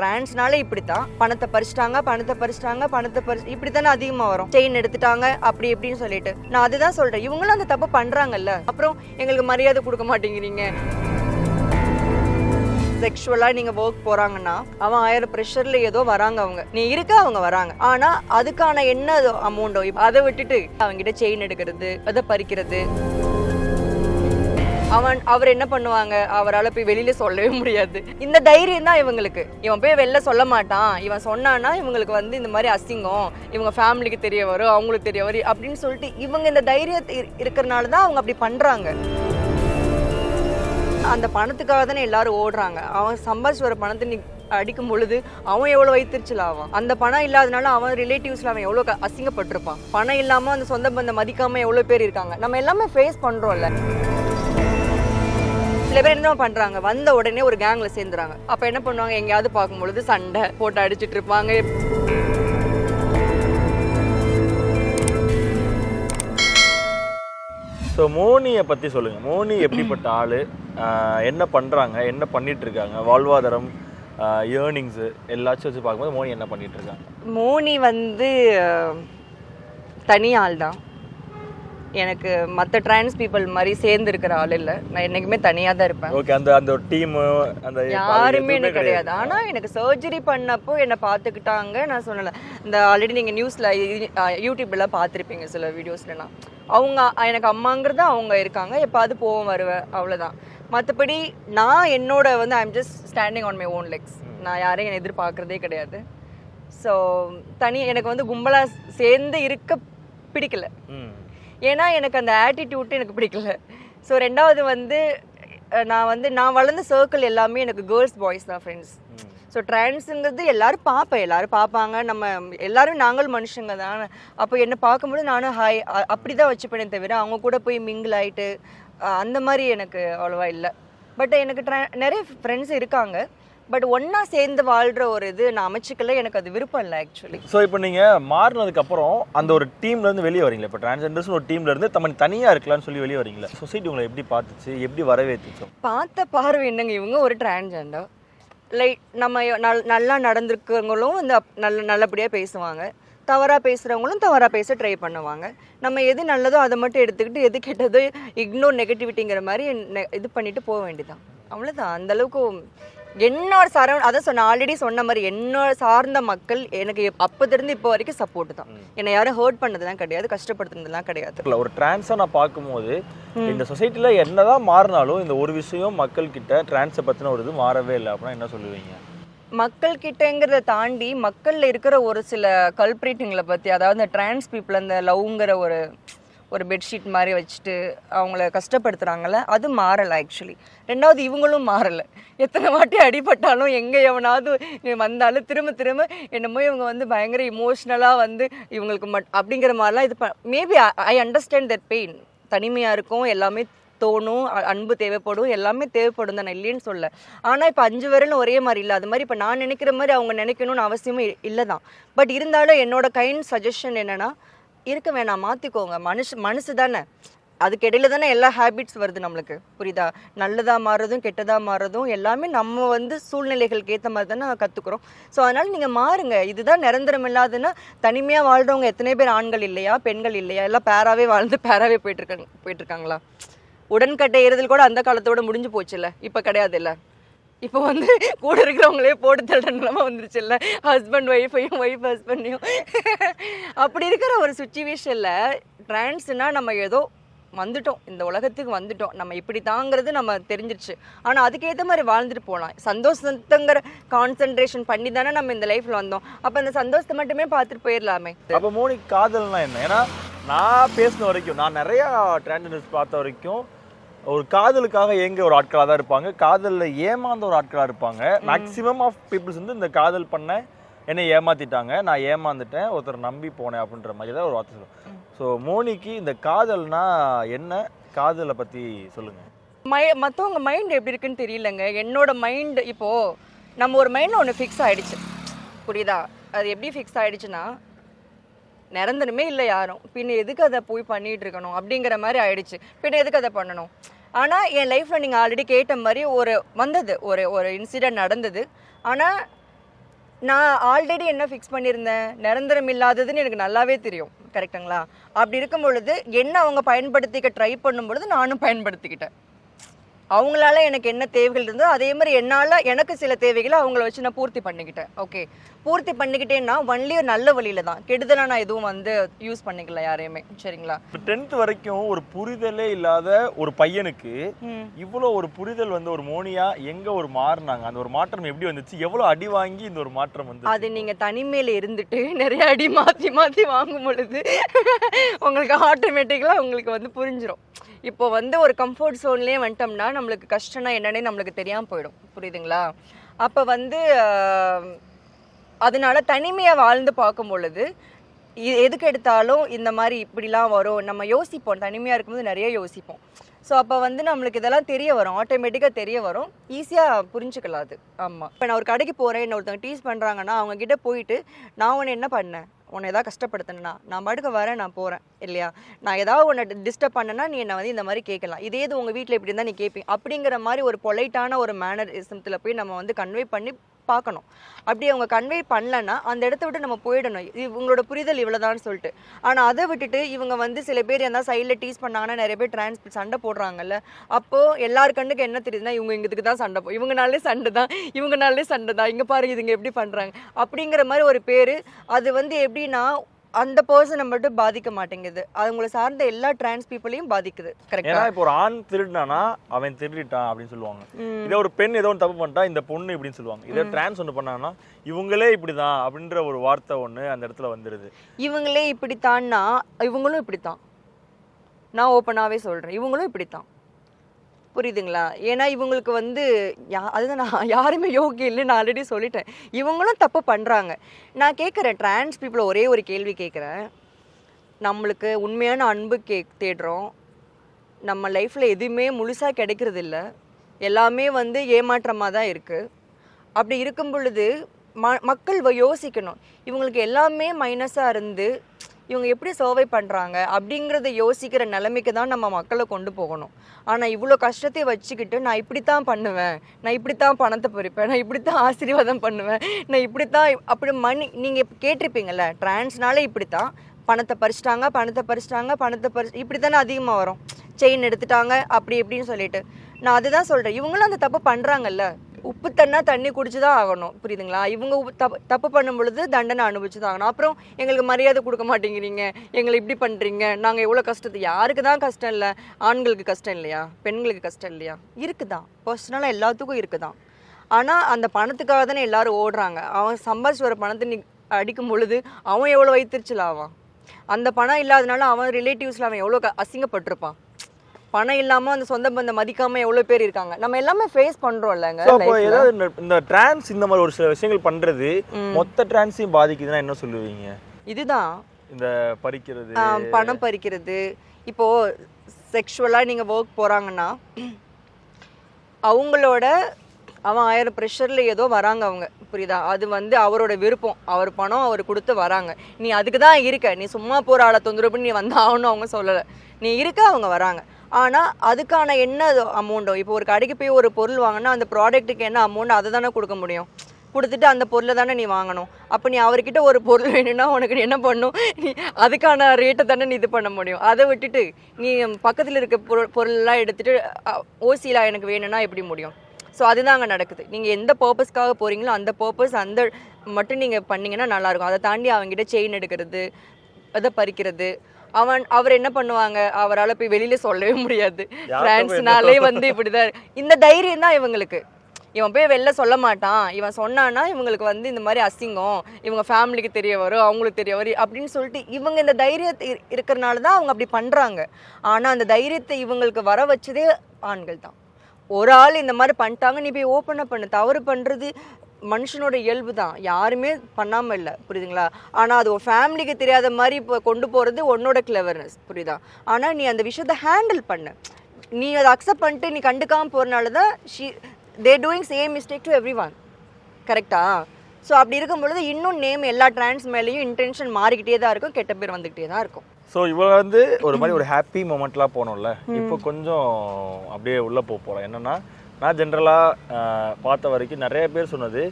டிரான்ஸ்னாலே இப்படி தான் பணத்தை பறிச்சிட்டாங்க பணத்தை பறிச்சிட்டாங்க பணத்தை பறி இப்படி தானே அதிகமாக வரும். செயின் எடுத்துட்டாங்க அப்படி இப்படின்னு சொல்லிட்டு. நான் அதுதான் சொல்றேன். இவங்களும் அந்த தப்பு பண்றாங்கல்ல. அப்புறம் எங்களுக்கு மரியாதை கொடுக்க மாட்டேங்கிறீங்க. செக்ஷுவலாக நீங்கள் ஒர்க் போகிறாங்கன்னா அவன் ஆயிரம் ப்ரெஷரில் ஏதோ வராங்க அவங்க. நீ இருக்க அவங்க வராங்க. ஆனால் அதுக்கான என்ன அமௌண்டோ அதை விட்டுட்டு அவங்ககிட்ட செயின் எடுக்கிறது அதை பறிக்கிறது. அவன் அவர் என்ன பண்ணுவாங்க? அவரால் போய் வெளியில சொல்லவே முடியாது. இந்த தைரியம் தான் இவங்களுக்கு. இவன் போய் வெளில சொல்ல மாட்டான். இவன் சொன்னான்னா இவங்களுக்கு வந்து இந்த மாதிரி அசிங்கம். இவங்க ஃபேமிலிக்கு தெரிய வரும் அவங்களுக்கு தெரிய வரும் அப்படின்னு சொல்லிட்டு இவங்க இந்த தைரியத்தை இருக்கிறனால தான் அவங்க அப்படி பண்றாங்க. அந்த பணத்துக்காக தானே எல்லாரும் ஓடுறாங்க. அவன் சம்பாதிச்சு வர பணத்தை நீ அடிக்கும் பொழுது அவன் எவ்வளோ வைத்திருச்சல் ஆவான் அந்த பணம் இல்லாதனால அவன் ரிலேட்டிவ்ஸில் அவன் எவ்வளோ அசிங்கப்பட்டிருப்பான். பணம் இல்லாமல் அந்த சொந்த பந்தம் மதிக்காமல் எவ்வளோ பேர் இருக்காங்க. நம்ம எல்லாமே ஃபேஸ் பண்ணுறோம்ல சில பேர் என்ன பண்றாங்க வந்த உடனே ஒரு கேங்ல சேர்ந்துறாங்க. அப்ப என்ன பண்ணுவாங்க எங்கேயாவது பார்க்கும் பொழுது சண்டை போட்டு அடிச்சிட்டு இருப்பாங்க. ஸோ மோனியை பற்றி சொல்லுங்கள் மோனி எப்படிப்பட்ட ஆள்? என்ன பண்ணுறாங்க என்ன பண்ணிட்டு இருக்காங்க வாழ்வாதாரம் ஏர்னிங்ஸு எல்லாச்சும் வச்சு பார்க்கும்போது மோனி என்ன பண்ணிட்டு இருக்காங்க மோனி வந்து தனி ஆள் தான் எனக்கு மற்ற டிரான்ஸ் பீப்புள் மாதிரி சேர்ந்து இருக்கிற ஆள் இல்லை. நான் என்னைக்குமே தனியாக தான் இருப்பேன். ஓகே அந்த அந்த டீமு அந்த யாருமே எனக்கு கிடையாது. ஆனா எனக்கு சர்ஜரி பண்ணப்போ என்னை பார்த்துக்கிட்டாங்க. நான் சொன்னல இந்த ஆல்ரெடி நீங்க நியூஸ்ல யூடியூப்ல பார்த்துருப்பீங்க சில வீடியோஸ்லாம் அவங்க எனக்கு அம்மாங்கிறது அவங்க இருக்காங்க. எப்பாவது போவோம் வருவேன் அவ்வளவுதான். மற்றபடி நான் என்னோட வந்து I'm just standing on my own legs நான் யாரையும் எதிர்பார்க்கறதே கிடையாது. ஸோ தனி எனக்கு வந்து கும்பலா சேர்ந்து இருக்க பிடிக்கல. ஏன்னா எனக்கு அந்த ஆட்டிடியூட் எனக்கு பிடிக்கல. ஸோ ரெண்டாவது வந்து நான் வந்து நான் வளர்ந்த சர்க்கிள் எல்லாமே எனக்கு கேர்ள்ஸ் பாய்ஸ் தான் ஃப்ரெண்ட்ஸ் ஸோ ட்ரான்ஸுங்கிறது எல்லாரும் பார்ப்பேன். எல்லாரும் பார்ப்பாங்க. நம்ம எல்லாரும் நாங்களும் மனுஷங்க தான். அப்போ என்ன பார்க்கும்போது நானும் ஹாய் அப்படி தான் வச்சுப்பேனே தவிர அவங்க கூட போய் மிங்கிள் ஆயிட்டு அஹ், அந்த மாதிரி எனக்கு அவ்வளோவா இல்லை. பட் எனக்கு tra- நிறைய ஃப்ரெண்ட்ஸ் இருக்காங்க. பட் ஒன்றா சேர்ந்து வாழ்கிற ஒரு இது நான் அமைச்சிக்கல எனக்கு அது விருப்பம் இல்லை ஆக்சுவலி ஸோ இப்போ நீங்கள் மாறினதுக்கு அப்புறம் அந்த ஒரு டீம்ல இருந்து வெளியே வரீங்களா? இப்போ டிரான்ஸ்ஜெண்டர்ஸ் ஒரு டீம்ல இருந்து தம்ம தனியாக இருக்கலாம்னு சொல்லி வெளியே வரீங்களா? சொசைட்டி உங்களை எப்படி பார்த்துச்சு? எப்படி வரவேற்றுச்சோ பார்த்த பார்வை என்னங்க? இவங்க ஒரு டிரான்ஜெண்டர் லைக் நம்ம நல் நல்லா நடந்திருக்கவங்களும் வந்து அப்- நல்ல நல்லபடியாக பேசுவாங்க. தவறாக பேசுகிறவங்களும் தவறாக பேச ட்ரை பண்ணுவாங்க. நம்ம எது நல்லதோ அதை மட்டும் எடுத்துக்கிட்டு எது கெட்டதோ இக்னோர் நெகட்டிவிட்டிங்கிற மாதிரி இது பண்ணிட்டு போக வேண்டியதான் அவ்வளோதான் அந்த அளவுக்கு என்னோட சரௌண்ட் அதான் சொன்ன ஆல்ரெடி சொன்ன மாதிரி என்னோட சார்ந்த மக்கள் எனக்கு அப்போதிருந்து இப்போ வரைக்கும் சப்போர்ட் தான். என்னை யாரும் ஹர்ட் பண்ணதெல்லாம் கிடையாது கஷ்டப்படுத்துனதெல்லாம் கிடையாது. இல்ல, ஒரு டிரான்ஸை நான் பார்க்கும்போது இந்த சொசைட்டில என்னதான் மாறினாலும் இந்த ஒரு விஷயம் மக்கள் கிட்ட டிரான்ஸை பத்தின ஒரு இது மாறவே இல்லை. அப்படின்னா என்ன சொல்லுவீங்க? மக்கள் கிட்டங்கிறத தாண்டி மக்கள்ல இருக்கிற ஒரு சில கல்பிரேட்டுங்களை பத்தி அதாவது இந்த டிரான்ஸ் பீப்புள் அந்த லவ்ங்கிற ஒரு ஒரு பெட்ஷீட் மாதிரி வச்சுட்டு அவங்கள கஷ்டப்படுத்துகிறாங்கள அது மாறலை ஆக்சுவலி ரெண்டாவது இவங்களும் மாறலை. எத்தனை வாட்டி அடிபட்டாலும் எங்கே எவனாவது வந்தாலும் திரும்ப திரும்ப என்னமோ இவங்க வந்து பயங்கர இமோஷ்னலாக வந்து இவங்களுக்கு மட் அப்படிங்கிற மாதிரிலாம் இது maybe I understand that pain தனிமையாக இருக்கும் எல்லாமே தோணும் அன்பு தேவைப்படும் எல்லாமே தேவைப்படும் தான் இல்லைன்னு சொல்ல ஆனால் இப்போ அஞ்சு விரலும் ஒரே மாதிரி இல்லை. அது மாதிரி இப்போ நான் நினைக்கிற மாதிரி அவங்க நினைக்கணும்னு அவசியமே இல்லை தான் பட் இருந்தாலும் என்னோட கைண்ட் சஜஷன் என்னன்னா இருக்க வேணாம் மாற்றிக்கோங்க மனுஷ மனசு தானே. அதுக்கு இடையில தானே எல்லா ஹேபிட்ஸ் வருது நம்மளுக்கு. புரியுதா? நல்லதாக மாறுறதும் கெட்டதாக மாறுறதும் எல்லாமே நம்ம வந்து சூழ்நிலைகளுக்கு ஏற்ற மாதிரி தானே கற்றுக்குறோம் ஸோ அதனால் நீங்கள் மாறுங்க. இதுதான் நிரந்தரம் இல்லாதுன்னா தனிமையாக வாழ்றவங்க எத்தனை பேர் ஆண்கள் இல்லையா பெண்கள் இல்லையா? எல்லாம் பேராகவே வாழ்ந்து பேராகவே போயிட்டுருக்காங்க போயிட்டுருக்காங்களா உடன்கட்டை ஏறுதல் கூட அந்த காலத்தோட முடிஞ்சு போச்சுல்ல. இப்போ கிடையாது இல்லை இப்போ வந்து கூட இருக்கிறவங்களே போட்டு தள்ளுற நிலமை வந்துருச்சுல்ல ஹஸ்பண்ட் ஒய்ஃபையும் ஒய்ஃப் ஹஸ்பண்டையும் அப்படி இருக்கிற ஒரு சுச்சுவேஷனில் ட்ரான்ஸ்னால் நம்ம ஏதோ வந்துட்டோம். இந்த உலகத்துக்கு வந்துட்டோம். நம்ம இப்படி தாங்கிறது நம்ம தெரிஞ்சிருச்சு. ஆனால் அதுக்கேற்ற மாதிரி வாழ்ந்துட்டு போகலாம் சந்தோஷத்துங்கிற கான்சென்ட்ரேஷன் பண்ணி தானே நம்ம இந்த லைஃப்பில் வந்தோம். அப்போ அந்த சந்தோஷத்தை மட்டுமே பார்த்துட்டு போயிடலாமே அப்போ மோனி காதல்னா என்ன? ஏன்னா நான் பேசின வரைக்கும் நான் நிறையா ட்ரான்ஸ்ஜெண்டர்ஸ் பார்த்த வரைக்கும் ஒரு காதலுக்காக ஏங்க ஒரு ஆட்களாக தான் இருப்பாங்க. காதலில் ஏமாந்த ஒரு ஆட்களாக இருப்பாங்க. மேக்ஸிமம் ஆஃப் பீப்புள்ஸ் வந்து இந்த காதல் பண்ண என்னை ஏமாத்திட்டாங்க. நான் ஏமாந்துட்டேன். ஒருத்தர் நம்பி போனேன் அப்படின்ற மாதிரி தான் ஒரு வார்த்தை சொல்லுவேன் ஸோ மோனிக்கு இந்த காதல்னா என்ன? காதலை பற்றி சொல்லுங்கள் மை மற்றவங்க மைண்ட் எப்படி இருக்குன்னு தெரியலங்க. என்னோட மைண்ட் இப்போ நம்ம ஒரு மைண்ட் ஒன்று ஃபிக்ஸ் ஆயிடுச்சு. புரியுதா? அது எப்படி ஃபிக்ஸ் ஆயிடுச்சுன்னா நிரந்தரமே இல்லை யாரும். பின்ன எதுக்கு அதை போய் பண்ணிட்டு இருக்கணும்? அப்படிங்கிற மாதிரி ஆயிடுச்சு. பின்ன எதுக்கு அதை பண்ணணும்? ஆனால் என் லைஃப்பில் நீங்கள் ஆல்ரெடி கேட்ட மாதிரி ஒரு வந்தது. ஒரு ஒரு இன்சிடென்ட் நடந்தது. ஆனால் நான் ஆல்ரெடி என்ன ஃபிக்ஸ் பண்ணியிருந்தேன்? நிரந்தரம் இல்லாததுன்னு எனக்கு நல்லாவே தெரியும். கரெக்ட்டுங்களா அப்படி இருக்கும் பொழுது என்ன அவங்க பயன்படுத்திக்க ட்ரை பண்ணும் பொழுது நானும் பயன்படுத்திக்கிட்டேன். அவங்களால எனக்கு என்ன தேவைகள் இருந்தோ அதே மாதிரி என்னால் எனக்கு சில தேவைகளை அவங்கள வச்சு நான் பூர்த்தி பண்ணிக்கிட்டேன். ஓகே பூர்த்தி பண்ணிக்கிட்டேன்னா ஒன்லி நல்ல வழியில தான். கெடுதலா நான் எதுவும் வந்து யூஸ் பண்ணிக்கல யாரையுமே. சரிங்களா? டென்த் வரைக்கும் ஒரு புரிதலே இல்லாத ஒரு பையனுக்கு. இவ்வளோ ஒரு புரிதல் வந்து ஒரு மோனியா எங்க ஒரு மாறினாங்க? அந்த ஒரு மாற்றம் எப்படி வந்துச்சு? எவ்வளவு அடி வாங்கி இந்த ஒரு மாற்றம் வந்து அது நீங்க தனிமையில இருந்துட்டு நிறைய அடி மாத்தி மாத்தி வாங்கும் பொழுது உங்களுக்கு ஆட்டோமேட்டிக்கலா உங்களுக்கு வந்து புரிஞ்சிரும். இப்போ வந்து ஒரு கம்ஃபர்ட் ஜோன்லயே வந்துட்டோம்னா நம்மளுக்கு கஷ்டம்னா என்னன்னே நம்மளுக்கு தெரியாம போயிடும். புரியுதுங்களா? அப்ப வந்து அதனால தனிமையை வாழ்ந்து பார்க்கும் பொழுது எதுக்கு எடுத்தாலும் இந்த மாதிரி இப்படிலாம் வரும். நம்ம யோசிப்போம். தனிமையா இருக்கும்போது நிறைய யோசிப்போம். ஸோ அப்போ வந்து நம்மளுக்கு இதெல்லாம் தெரிய வரும். ஆட்டோமேட்டிக்காக தெரிய வரும். ஈஸியாக புரிஞ்சுக்கலாம் அது. ஆமாம் இப்போ நான் ஒரு கடைக்கு போகிறேன் என்ன ஒருத்தவங்க டீஸ் பண்ணுறாங்கன்னா அவங்க கிட்ட போயிட்டு நான் உன்னை என்ன பண்ணேன்? உன்னை ஏதாவது கஷ்டப்படுத்தினா நான் பாட்டுக்கு வரேன் நான் போகிறேன் இல்லையா? நான் ஏதாவது உன்னை டிஸ்டர்ப் பண்ணனா நீ என்னை வந்து இந்த மாதிரி கேட்கலாம். இதே இது உங்கள் வீட்டில் இப்படி இருந்தால் நீ கேட்பீங்க அப்படிங்கிற மாதிரி ஒரு பொலைட்டான ஒரு மேனரிசத்தில் போய் நம்ம வந்து கன்வே பண்ணி பார்க்கணும். அப்படி அவங்க கன்வே பண்ணலன்னா அந்த இடத்த விட்டு நம்ம போயிடணும். இவங்களோட புரிதல் இவ்வளோதான்னு சொல்லிட்டு. ஆனால் அதை விட்டுட்டு இவங்க வந்து சில பேர் எதாவது சைடில் டீஸ் பண்ணாங்கன்னா நிறைய பேர் டிரான்ஸ் சண்டை போடுறாங்கல்ல. அப்போது எல்லார் கண்ணுக்கு என்ன தெரியுதுன்னா இவங்க இங்கத்துக்கு தான் சண்டை போ இவங்கனாலே சண்டை தான் இவங்கனாலே சண்டை தான். இங்கே பாருங்க இதுங்க எப்படி பண்ணுறாங்க அப்படிங்கிற மாதிரி ஒரு பேர். அது வந்து எப்படின்னா அந்த பர்சனை மட்டும் பாதிக்க மாட்டேங்குது. அவங்கள சார்ந்த எல்லா டிரான்ஸ் பீப்புளையும் பாதிக்குது. ஏன்னா கரெக்டா இப்போ ஒரு ஆண் திருடினானா அவன் திருடிட்டான் அப்படின்னு சொல்லுவாங்க. இதே ஒரு பெண் ஏதோ ஒன்று தப்பு பண்ணிட்டா இந்த பொண்ணு இப்படின்னு சொல்லுவாங்க. இதே டிரான்ஸ் ஒன்று பண்ணாங்கன்னா இவங்களே இப்படிதான் அப்படின்ற ஒரு வார்த்தை ஒண்ணு அந்த இடத்துல வந்துடுது இவங்களே இப்படித்தான்னா இவங்களும் இப்படித்தான். நான் ஓப்பனாகவே சொல்கிறேன் இவங்களும் இப்படித்தான். புரியுதுங்களா? ஏன்னா இவங்களுக்கு வந்து யா அதுதான் நான் யாருமே யோகி இல்லை நான் ஆல்ரெடி சொல்லிட்டேன். இவங்களும் தப்பு பண்ணுறாங்க நான் கேட்குறேன் டிரான்ஸ் பீப்புளை ஒரே ஒரு கேள்வி கேட்குறேன். நம்மளுக்கு உண்மையான அன்பு கே தேடுறோம். நம்ம லைஃப்பில் எதுவுமே முழுசாக கிடைக்கிறது இல்லை எல்லாமே வந்து ஏமாற்றமாக தான் இருக்குது அப்படி இருக்கும் பொழுது ம மக்கள் யோசிக்கணும். இவங்களுக்கு எல்லாமே மைனஸாக இருந்து இவங்க எப்படி சர்வை பண்ணுறாங்க அப்படிங்கிறத யோசிக்கிற நிலைமைக்கு தான் நம்ம மக்களை கொண்டு போகணும். ஆனால் இவ்வளோ கஷ்டத்தை வச்சுக்கிட்டு நான் இப்படித்தான் பண்ணுவேன் நான் இப்படித்தான் பணத்தை பறிப்பேன் நான் இப்படித்தான் ஆசீர்வாதம் பண்ணுவேன் நான் இப்படித்தான் அப்படி மணி நீங்கள் கேட்டிருப்பீங்கல்ல இப்படி இப்படித்தான். பணத்தை பறிச்சிட்டாங்க பணத்தை பறிச்சிட்டாங்க பணத்தை பறிச்சு இப்படி தானே அதிகமாக வரும். செயின் எடுத்துட்டாங்க அப்படி இப்படின்னு சொல்லிட்டு. நான் அதுதான் சொல்கிறேன் இவங்களும் அந்த தப்பு பண்ணுறாங்கல்ல உப்பு தண்ணா தண்ணி குடிச்சு தான் ஆகணும். புரியுதுங்களா? இவங்க தப்பு தப்பு பண்ணும் பொழுது தண்டனை அனுபவிச்சு தான் ஆகணும். அப்புறம் எங்களுக்கு மரியாதை கொடுக்க மாட்டேங்கிறீங்க. எங்களை இப்படி பண்ணுறீங்க நாங்கள் எவ்வளோ கஷ்டத்தை யாருக்கு தான் கஷ்டம் இல்லை. ஆண்களுக்கு கஷ்டம் இல்லையா? பெண்களுக்கு கஷ்டம் இல்லையா? இருக்குதான். பர்சனலாக எல்லாத்துக்கும் இருக்குதான். ஆனால் அந்த பணத்துக்காக தானே எல்லாரும் ஓடுறாங்க. அவன் சம்பாதிச்சு வர பணத்தை நீ அடிக்கும் பொழுது அவன் எவ்வளோ வைத்திருச்சல் ஆவான் அந்த பணம் இல்லாதனால அவன் ரிலேட்டிவ்ஸில் அவன் எவ்வளோ க- அசிங்கப்பட்டிருப்பான். பணம் இல்லாமல் அந்த சொந்த பந்தம் மதிக்காமல் எவ்வளோ பேர் இருக்காங்க? நம்ம எல்லாமே ஃபேஸ் So, அப்போ ஏதாவது இந்த- டிரான்ஸ் இந்த மாதிரி ஒரு சில விஷயங்கள் பண்றது. மொத்த டிரான்ஸையும் பாதிக்குதுன்னா என்ன சொல்லுவீங்க? இதுதான். இந்த பறிக்கிறது. பணம் பறிக்கிறது. இப்போது செக்ஷுவலாக நீங்கள் ஒர்க் போகிறாங்கன்னா அவங்களோட அவன் ஆயிரம் ப்ரெஷரில் ஏதோ வராங்க அவங்க. புரியுதா? அது வந்து அவரோட விருப்பம். அவர் பணம் அவர் கொடுத்து வராங்க. நீ அதுக்கு தான் இருக்க. நீ சும்மா போகிற ஆளை தொந்தரவு பண்ணி நீ வந்தாகணும் அவங்க சொல்லலை. நீ இருக்க அவங்க வராங்க. ஆனால் அதுக்கான என்ன அமௌண்ட்டோ இப்போ ஒரு கடைக்கு போய் ஒரு பொருள் வாங்கினா அந்த ப்ராடக்ட்டுக்கு என்ன அமௌண்ட் அதை தானே கொடுக்க முடியும். கொடுத்துட்டு அந்த பொருளை தானே நீ வாங்கணும். அப்போ நீ அவர்கிட்ட ஒரு பொருள் வேணும்னா உனக்கு நீ என்ன பண்ணும்? நீ அதுக்கான ரேட்டை தானே நீ இது பண்ண முடியும். அதை விட்டுட்டு நீ பக்கத்தில் இருக்க பொருள் பொருள்லாம் எடுத்துட்டு ஓசியில் எனக்கு வேணும்னா எப்படி முடியும்? ஸோ அதுதான் அங்கே நடக்குது. நீங்கள் எந்த பர்பஸ்க்காக போகிறீங்களோ அந்த பர்பஸ் அந்த மட்டும் நீங்கள் பண்ணீங்கன்னா நல்லாயிருக்கும் அதை தாண்டி அவங்ககிட்ட செயின் எடுக்கிறது அதை பறிக்கிறது அவன் அவர் என்ன பண்ணுவாங்க? அவரால் போய் வெளியில சொல்லவே முடியாது. ஃப்ரான்ஸ்னாலே வந்து இப்படிதான். இந்த தைரியம் தான் இவங்களுக்கு. இவன் போய் வெளில சொல்ல மாட்டான். இவன் சொன்னான்னா இவங்களுக்கு வந்து இந்த மாதிரி அசிங்கம். இவங்க ஃபேமிலிக்கு தெரிய வரும் அவங்களுக்கு தெரிய வரும் அப்படின்னு சொல்லிட்டு இவங்க இந்த தைரியத்தை இரு- இருக்கறனால தான் அவங்க அப்படி பண்றாங்க. ஆனா அந்த தைரியத்தை இவங்களுக்கு வர வச்சதே ஆண்கள் தான். ஒரு ஆள் இந்த மாதிரி பண்ணிட்டாங்க நீ போய் ஓப்பனாக பண்ணு. தவறு பண்ணுறது மனுஷனோட இயல்பு தான். யாருமே பண்ணாமல் இல்லை. புரியுதுங்களா? ஆனால் அது உன் ஃபேமிலிக்கு தெரியாத மாதிரி இப்போ கொண்டு போகிறது உன்னோட கிளவர்னஸ் புரியுதா? ஆனால் நீ அந்த விஷயத்தை ஹேண்டில் பண்ணு. நீ அதை அக்செப்ட் பண்ணிட்டு நீ கண்டுக்காமல் போகிறனால தான் she they doing same mistake to everyone கரெக்டா ஸோ அப்படி இருக்கும் பொழுது இன்னும் நேம் எல்லா ட்ரான்ஸ் மேலேயும் இன்டென்ஷன் மாறிக்கிட்டே தான் இருக்கும். கெட்ட பேர் வந்துக்கிட்டே தான் இருக்கும். ஸோ இவ வந்து ஒரு மாதிரி ஒரு ஹாப்பி மூமெண்ட்லாம் போனோம்ல. இப்போ கொஞ்சம் அப்படியே உள்ள போக போகிறோம் என்னன்னா நான் ஜென்ரலாக பார்த்த வரைக்கும் நிறைய பேர் சொன்னது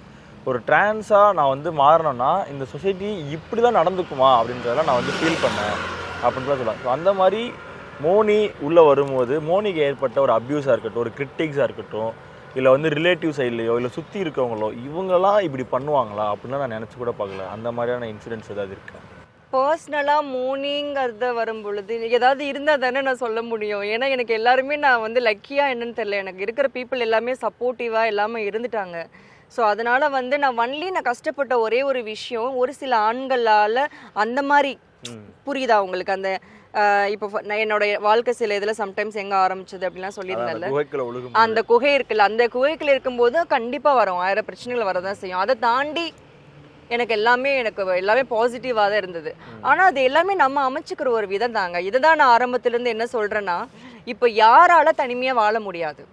ஒரு ட்ரான்ஸாக நான் வந்து மாறினேன்னா இந்த சொசைட்டி இப்படி தான் நடந்துக்குமா அப்படின்றதெல்லாம் நான் வந்து ஃபீல் பண்ணேன் அப்படின்னு தான் சொல்லலாம் ஸோ அந்த மாதிரி மோனி உள்ளே வரும்போது மோனிக்கு ஏற்பட்ட ஒரு அப்யூஸாக இருக்கட்டும் ஒரு கிரிட்டிக்ஸாக இருக்கட்டும் இல்லை வந்து ரிலேட்டிவ் சைட்லையோ இல்லை சுற்றி இருக்கவங்களோ இவங்கெல்லாம் இப்படி பண்ணுவாங்களா அப்படின்னு நான் நினச்சி கூட பார்க்கல. அந்த மாதிரியான இன்சிடென்ட்ஸ் ஏதாவது இருக்கா? பர்சனலாக மூனிங்கிறத வரும் பொழுது ஏதாவது இருந்தால் தானே நான் சொல்ல முடியும். ஏன்னா எனக்கு எல்லாருமே நான் வந்து லக்கியாக என்னன்னு தெரியல. எனக்கு இருக்கிற பீப்புள் எல்லாமே சப்போர்ட்டிவாக எல்லாமே இருந்துட்டாங்க. ஸோ அதனால் வந்து நான் ஒன்லி நான் கஷ்டப்பட்ட ஒரே ஒரு விஷயம் ஒரு சில ஆண்களால் அந்த மாதிரி புரியுதா உங்களுக்கு? அந்த இப்போ நான் என்னோட வாழ்க்கை சில இதில் சம்டைம்ஸ் எங்கே ஆரம்பிச்சது அப்படிலாம் சொல்லியிருந்தேன்ல. அந்த குகை இருக்குல்ல அந்த குகைக்குள்ள இருக்கும்போது கண்டிப்பா வரும். ஆயிரம் பிரச்சனைகள் வரதான் செய்யும். அதை தாண்டி எனக்கு எல்லாமே எனக்கு எல்லாமே பாசிட்டிவாக தான் இருந்தது. ஆனால் அது எல்லாமே நம்ம அமைச்சுக்கிற ஒரு விதம் தாங்க. இதை தான் நான் ஆரம்பத்துலேருந்து என்ன சொல்கிறேன்னா இப்போ யாரால தனிமையாக வாழ முடியாது?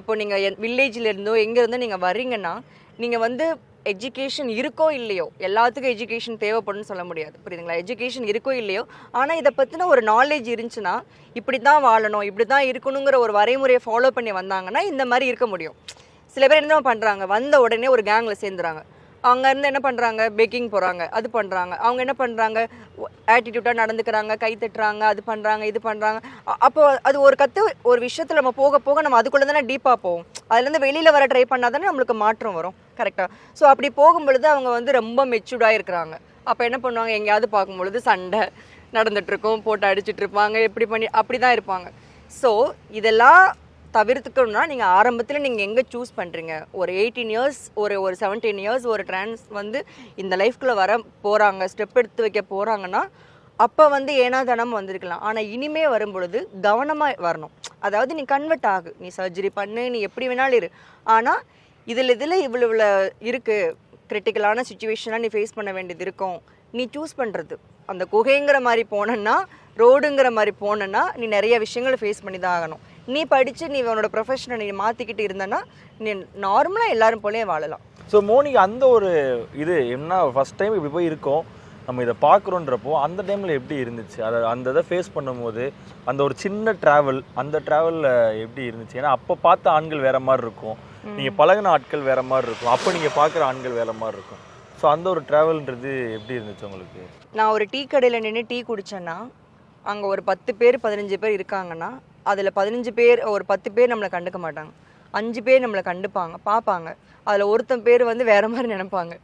இப்போ நீங்கள் வில்லேஜ்லேருந்தோ எங்கேருந்தோ நீங்கள் இருந்தோ நீங்கள் வர்றீங்கன்னா நீங்கள் வந்து எஜுகேஷன் இருக்கோ இல்லையோ எல்லாத்துக்கும் எஜுகேஷன் தேவைப்படும்னு சொல்ல முடியாது. புரியுதுங்களா? எஜுகேஷன் இருக்கோ இல்லையோ ஆனால் இதை பற்றின ஒரு நாலேஜ் இருந்துச்சுன்னா இப்படி தான் வாழணும் இப்படி தான் இருக்கணுங்கிற ஒரு வரைமுறையை ஃபாலோ பண்ணி வந்தாங்கன்னா இந்த மாதிரி இருக்க முடியும். சில பேர் என்ன பண்ணுறாங்க வந்த உடனே ஒரு கேங்கில் சேர்ந்துறாங்க. அங்கேருந்து என்ன பண்ணுறாங்க பேக்கிங் போகிறாங்க அது பண்ணுறாங்க அவங்க என்ன பண்ணுறாங்க ஆட்டிடியூட்டாக நடந்துக்கிறாங்க கை தட்டுறாங்க அது பண்ணுறாங்க இது பண்ணுறாங்க அப்போ அது ஒரு கற்று ஒரு விஷயத்தில் நம்ம போக போக நம்ம அதுக்குள்ளே தானே டீப்பாக போவோம். அதுலேருந்து வெளியில் வர ட்ரை பண்ணால் தானே நம்மளுக்கு மாற்றம் வரும். கரெக்டாக ஸோ அப்படி போகும்பொழுது அவங்க வந்து ரொம்ப மெச்சூர்டாக இருக்கிறாங்க. அப்போ என்ன பண்ணுவாங்க? எங்கேயாவது பார்க்கும் பொழுது சண்டை நடந்துகிட்ருக்கும் இருக்கும். போட்டு அடிச்சிட்டு இருப்பாங்க. எப்படி பண்ணி அப்படிதான் இருப்பாங்க. ஸோ இதெல்லாம் தவிர்த்துக்கணும்னா நீங்கள் ஆரம்பத்தில் நீங்கள் எங்கே சூஸ் பண்ணுறீங்க ஒரு எயிட்டீன் இயர்ஸ் ஒரு ஒரு செவன்டீன் இயர்ஸ் ஒரு ட்ரான்ஸ் வந்து இந்த லைஃப்குள்ளே வர போகிறாங்க ஸ்டெப் எடுத்து வைக்க போகிறாங்கன்னா அப்போ வந்து ஏனாதனம் வந்திருக்கலாம். ஆனால் இனிமே வரும்பொழுது கவனமாக வரணும். அதாவது நீ கன்வெர்ட் ஆகு. நீ சர்ஜரி பண்ணு நீ எப்படி வேணாலும் இரு. ஆனால் இதில் இதில் இவ்வளோ இவ்வளோ இருக்குது கிரிட்டிக்கலான சுச்சுவேஷனாக நீ ஃபேஸ் பண்ண வேண்டியது இருக்கும். நீ சூஸ் பண்ணுறது அந்த குகைங்கிற மாதிரி போனேன்னா ரோடுங்கிற மாதிரி போனேன்னா நீ நிறைய விஷயங்களை ஃபேஸ் பண்ணி தான் ஆகணும். நீ படித்து நீ உன்னோட ப்ரொஃபஷனை நீ மாற்றிக்கிட்டு இருந்தேன்னா நீ நார்மலாக எல்லாரும் போலே வாழலாம். ஸோ மோனிக்கு அந்த ஒரு இது என்ன ஃபர்ஸ்ட் டைம் இப்படி போய் இருக்கோம் நம்ம இதை பார்க்குறோன்றப்போ அந்த டைமில் எப்படி இருந்துச்சு? அதை அந்த இதை ஃபேஸ் பண்ணும்போது அந்த ஒரு சின்ன ட்ராவல் அந்த ட்ராவலில் எப்படி இருந்துச்சு? ஏன்னா அப்போ பார்த்த ஆண்கள் வேற மாதிரி இருக்கும். நீங்கள் பழகுன ஆட்கள் வேற மாதிரி இருக்கும். அப்போ நீங்கள் பார்க்குற ஆண்கள் வேற மாதிரி இருக்கும். ஸோ அந்த ஒரு ட்ராவல்ன்றது எப்படி இருந்துச்சு உங்களுக்கு? நான் ஒரு டீ கடையில் நின்று டீ குடித்தேன்னா அங்கே ஒரு பத்து பேர் பதினஞ்சு பேர் இருக்காங்கன்னா அதில் பதினஞ்சு பேர் ஒரு பத்து பேர் நம்மளை கண்டுக்க மாட்டாங்க. அஞ்சு பேர் நம்மளை கண்டுப்பாங்க பார்ப்பாங்க அதில் ஒருத்தன் பேர் வந்து வேற மாதிரி நினைப்பாங்க.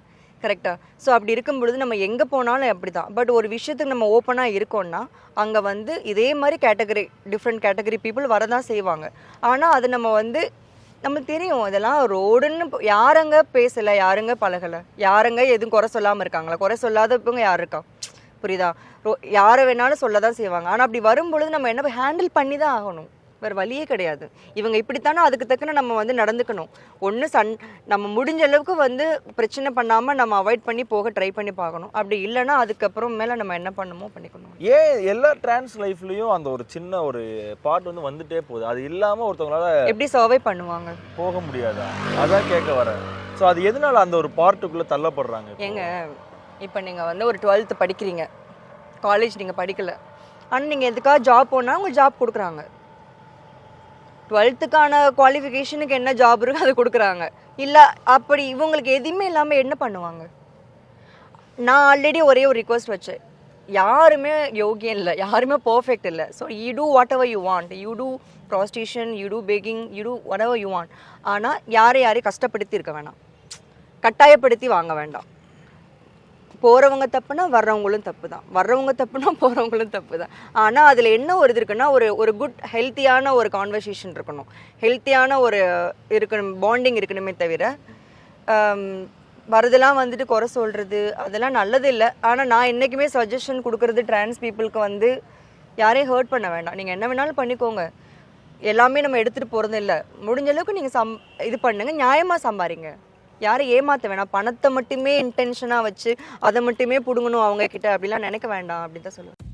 கரெக்டாக ஸோ அப்படி இருக்கும் பொழுது நம்ம எங்கே போனாலும் அப்படி தான் பட் ஒரு விஷயத்துக்கு நம்ம ஓப்பனாக இருக்கோம்னா அங்கே வந்து இதே மாதிரி கேட்டகரி டிஃப்ரெண்ட் கேட்டகரி பீப்புள் வரதான் செய்வாங்க. ஆனால் அது நம்ம வந்து நமக்கு தெரியும் இதெல்லாம் ரோடுன்னு யாருங்க பேசலை யாருங்க பழகலை. யாருங்க எதுவும் குறை சொல்லாமல் இருக்காங்களா? குறை சொல்லாதவங்க யார் இருக்கா? புரியுதா? ரோ யாரை வேணாலும் சொல்ல தான் செய்வாங்க. ஆனால் அப்படி வரும்பொழுது நம்ம என்ன ஹேண்டில் பண்ணி தான் ஆகணும். வேறு வழியே கிடையாது. இவங்க இப்படித்தானே அதுக்கு தக்கன நம்ம வந்து நடந்துக்கணும். ஒன்று சன் நம்ம முடிஞ்ச அளவுக்கு வந்து பிரச்சனை பண்ணாமல் நம்ம அவாய்ட் பண்ணி போக ட்ரை பண்ணி பார்க்கணும். அப்படி இல்லைன்னா அதுக்கப்புறம் மேலே நம்ம என்ன பண்ணுமோ பண்ணிக்கணும். ஏன் எல்லா டிரான்ஸ் லைஃப்லேயும் அந்த ஒரு சின்ன ஒரு பார்ட் வந்து வந்துட்டே போகுது? அது இல்லாமல் ஒருத்தவங்களால எப்படி சர்வை பண்ணுவாங்க? போக முடியாதா? அதான் கேட்க வரேன். ஸோ அது எதனால அந்த ஒரு பார்ட்டுக்குள்ளே தள்ளப்படுறாங்க இப்போ? இப்போ நீங்கள் வந்து ஒரு டுவெல்த்து படிக்கிறீங்க. காலேஜ் நீங்கள் படிக்கல. ஆனால் நீங்கள் எதுக்காக ஜாப் போனால் உங்களுக்கு ஜாப் கொடுக்குறாங்க. டுவெல்த்துக்கான குவாலிஃபிகேஷனுக்கு என்ன ஜாப் இருக்கோ அதை கொடுக்குறாங்க. இல்லை அப்படி இவங்களுக்கு எதுவுமே இல்லாமல் என்ன பண்ணுவாங்க? நான் ஆல்ரெடி ஒரே ஒரு ரிக்வஸ்ட் வச்சேன். யாருமே யோகியம் இல்லை. யாருமே பர்ஃபெக்ட் இல்லை. So you do whatever you want you do prostitution you do begging you do whatever you want ஆனால் யாரை யாரையும் கஷ்டப்படுத்தி இருக்க வேணாம். கட்டாயப்படுத்தி வாங்க வேண்டாம். போகிறவங்க தப்புனா வர்றவங்களும் தப்பு தான் வர்றவங்க தப்புனா போகிறவங்களும் தப்பு தான் ஆனால் அதில் என்ன ஒரு இது இருக்குன்னா ஒரு ஒரு குட் ஹெல்த்தியான ஒரு கான்வர்சேஷன் இருக்கணும். ஹெல்த்தியான ஒரு இருக்கணும் பாண்டிங் இருக்கணுமே தவிர வரதெல்லாம் வந்துட்டு குறை சொல்கிறது அதெல்லாம் நல்லது இல்லை. ஆனால் நான் என்றைக்குமே சஜஷன் கொடுக்கறது டிரான்ஸ் பீப்புளுக்கு வந்து யாரையும் ஹர்ட் பண்ண வேண்டாம். நீங்கள் என்ன வேணாலும் பண்ணிக்கோங்க. எல்லாமே நம்ம எடுத்துகிட்டு போகிறது இல்லை முடிஞ்ச அளவுக்கு நீங்கள் சம் இது பண்ணுங்கள் நியாயமாக சம்பாரிங்க. யாரும் ஏமாற்ற வேணாம். பணத்தை மட்டுமே இன்டென்ஷனாக வச்சு அதை மட்டுமே பிடுங்கணும் அவங்க கிட்ட அப்படிலாம் நினைக்க வேண்டாம். அப்படின்னு தான் சொல்லுவேன்.